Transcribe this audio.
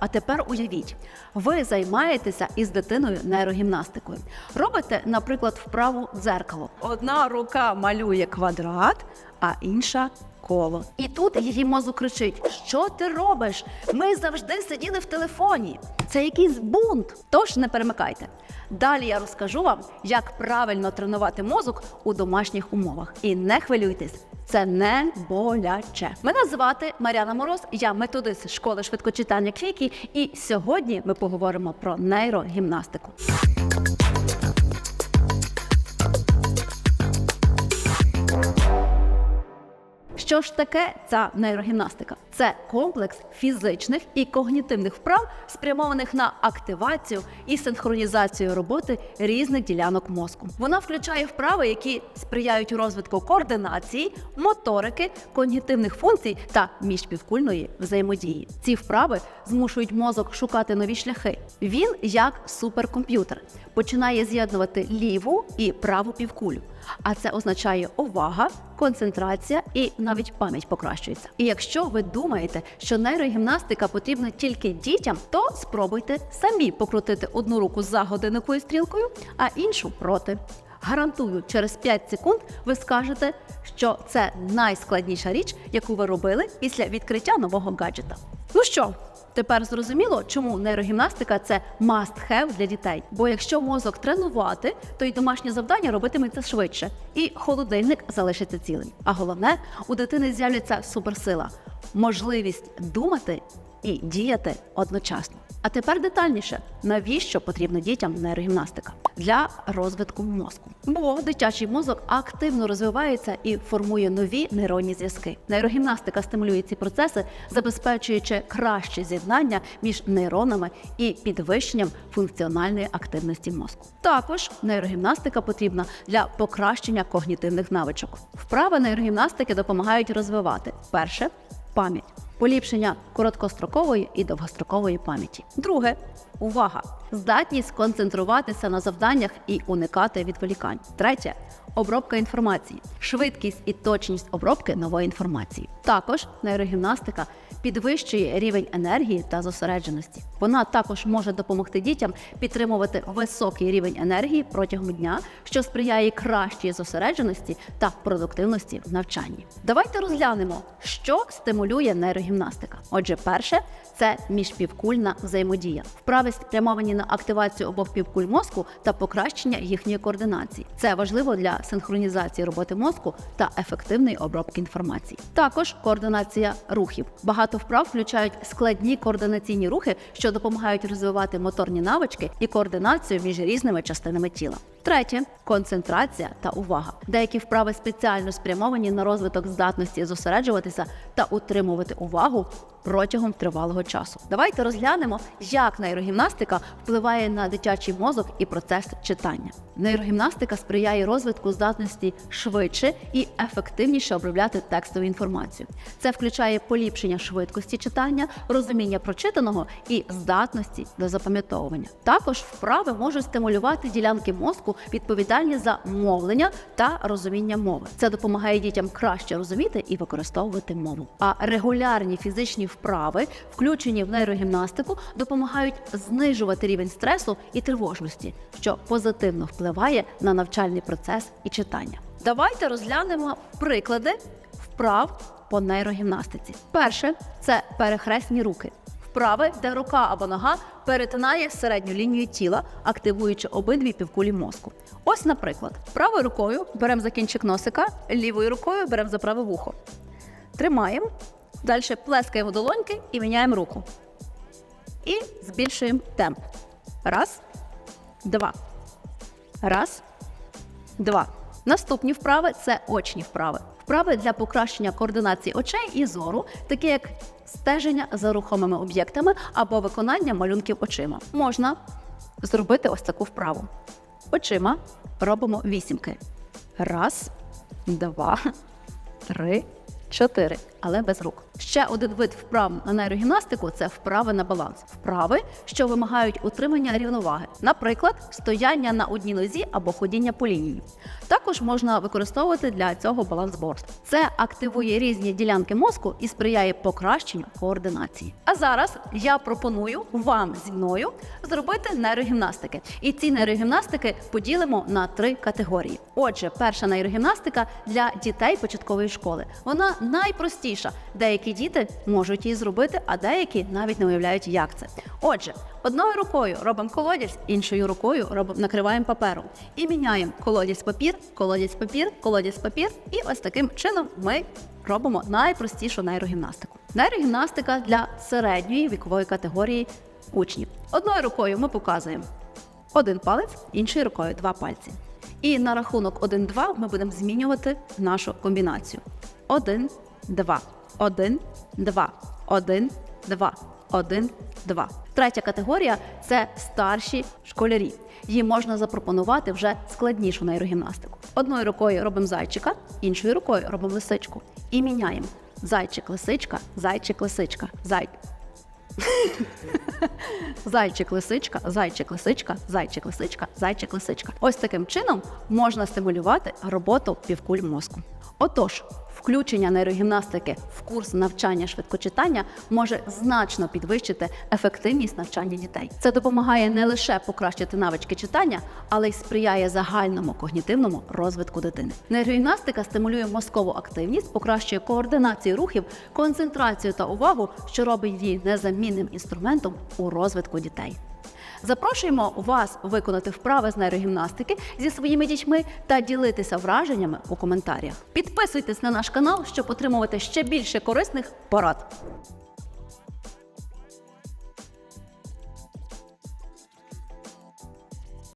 А тепер уявіть, ви займаєтеся із дитиною нейрогімнастикою. Робите, наприклад, вправу дзеркало. Одна рука малює квадрат, а інша коло. І тут її мозок кричить: Що ти робиш? Ми завжди сиділи в телефоні. Це якийсь бунт. Тож не перемикайте. Далі я розкажу вам, як правильно тренувати мозок у домашніх умовах. І не хвилюйтесь. Це не боляче. Мене звати Мар'яна Мороз, я методист школи швидкочитання Квікі, і сьогодні ми поговоримо про нейрогімнастику. Що ж таке ця нейрогімнастика? Це комплекс фізичних і когнітивних вправ, спрямованих на активацію і синхронізацію роботи різних ділянок мозку. Вона включає вправи, які сприяють розвитку координації, моторики, когнітивних функцій та міжпівкульної взаємодії. Ці вправи змушують мозок шукати нові шляхи. Він як суперкомп'ютер починає з'єднувати ліву і праву півкулю. А це означає увага, концентрація і навіть пам'ять покращується. І якщо ви думаєте, що нейрогімнастика потрібна тільки дітям, то спробуйте самі покрутити одну руку за годинниковою стрілкою, а іншу проти. Гарантую, через 5 секунд ви скажете, що це найскладніша річ, яку ви робили після відкриття нового гаджета. Ну що, тепер зрозуміло, чому нейрогімнастика це must-have для дітей. Бо якщо мозок тренувати, то й домашнє завдання робитиметься швидше, і холодильник залишиться цілим. А головне, у дитини з'являться суперсила, можливість думати і діяти одночасно. А тепер детальніше, навіщо потрібна дітям нейрогімнастика? Для розвитку мозку. Бо дитячий мозок активно розвивається і формує нові нейронні зв'язки. Нейрогімнастика стимулює ці процеси, забезпечуючи краще з'єднання між нейронами і підвищенням функціональної активності мозку. Також нейрогімнастика потрібна для покращення когнітивних навичок. Вправи нейрогімнастики допомагають розвивати перше пам'ять, поліпшення короткострокової і довгострокової пам'яті. Друге увага, здатність концентруватися на завданнях і уникати відволікань. Третє обробка інформації, швидкість і точність обробки нової інформації. Також нейрогімнастика підвищує рівень енергії та зосередженості. Вона також може допомогти дітям підтримувати високий рівень енергії протягом дня, що сприяє кращій зосередженості та продуктивності в навчанні. Давайте розглянемо, що стимулює нейрогімнастика. Отже, перше це міжпівкульна взаємодія. Вправи спрямовані на активацію обох півкуль мозку та покращення їхньої координації. Це важливо для синхронізації роботи мозку та ефективної обробки інформації. Також координація рухів. Багато вправ включають складні координаційні рухи, що допомагають розвивати моторні навички і координацію між різними частинами тіла. Третє концентрація та увага. Деякі вправи спеціально спрямовані на розвиток здатності зосереджуватися та утримувати увагу протягом тривалого часу. Давайте розглянемо, як нейрогімнастика впливає на дитячий мозок і процес читання. Нейрогімнастика сприяє розвитку здатності швидше і ефективніше обробляти текстову інформацію. Це включає поліпшення швидкості читання, розуміння прочитаного і здатності до запам'ятовування. Також вправи можуть стимулювати ділянки мозку, відповідальні за мовлення та розуміння мови. Це допомагає дітям краще розуміти і використовувати мову. А регулярні фізичні вправи, включені в нейрогімнастику, допомагають знижувати рівень стресу і тривожності, що позитивно впливає на навчальний процес і читання. Давайте розглянемо приклади вправ по нейрогімнастиці. Перше це перехресні руки. Вправи, де рука або нога перетинає середню лінію тіла, активуючи обидві півкулі мозку. Ось, наприклад, правою рукою беремо за кінчик носика, лівою рукою беремо за праве вухо. Тримаємо, далі плескаємо долоньки і міняємо руку. І збільшуємо темп. Раз, два. Раз, два. Наступні вправи це очні вправи. Вправи для покращення координації очей і зору, такі як стеження за рухомими об'єктами або виконання малюнків очима. Можна зробити ось таку вправу. Очима робимо вісімки. Раз, два, три, чотири. Але без рук. Ще один вид вправ на нейрогімнастику це вправи на баланс. Вправи, що вимагають утримання рівноваги, наприклад, стояння на одній нозі або ходіння по лінії. Також можна використовувати для цього балансборд. Це активує різні ділянки мозку і сприяє покращенню координації. А зараз я пропоную вам зі мною зробити нейрогімнастики. І ці нейрогімнастики поділимо на три категорії. Отже, перша нейрогімнастика для дітей початкової школи. Вона найпростіша. Деякі діти можуть її зробити, а деякі навіть не уявляють, як це. Отже, одною рукою робимо колодязь, іншою рукою робимо накриваємо папером і міняємо колодязь папір, колодязь папір, колодязь папір. І ось таким чином ми робимо найпростішу нейрогімнастику. Нейрогімнастика для середньої вікової категорії учнів. Одною рукою ми показуємо один палець, іншою рукою два пальці. І на рахунок 1-2 ми будемо змінювати нашу комбінацію. 1, 2, 1, 2, 1, 2, 1, 2. Третя категорія це старші школярі. Їм можна запропонувати вже складнішу нейрогімнастику. Одною рукою робимо зайчика, іншою рукою робимо лисичку. І міняємо. Зайчик, лисичка, зайчик, лисичка, зай. Зайчик, лисичка, зайчик, лисичка, зайчик, лисичка, зайчик, лисичка. Ось таким чином можна стимулювати роботу півкуль мозку. Отож, включення нейрогімнастики в курс навчання швидкочитання може значно підвищити ефективність навчання дітей. Це допомагає не лише покращити навички читання, але й сприяє загальному когнітивному розвитку дитини. Нейрогімнастика стимулює мозкову активність, покращує координацію рухів, концентрацію та увагу, що робить її незамінним інструментом у розвитку дітей. Запрошуємо вас виконати вправи з нейрогімнастики зі своїми дітьми та ділитися враженнями у коментарях. Підписуйтесь на наш канал, щоб отримувати ще більше корисних порад.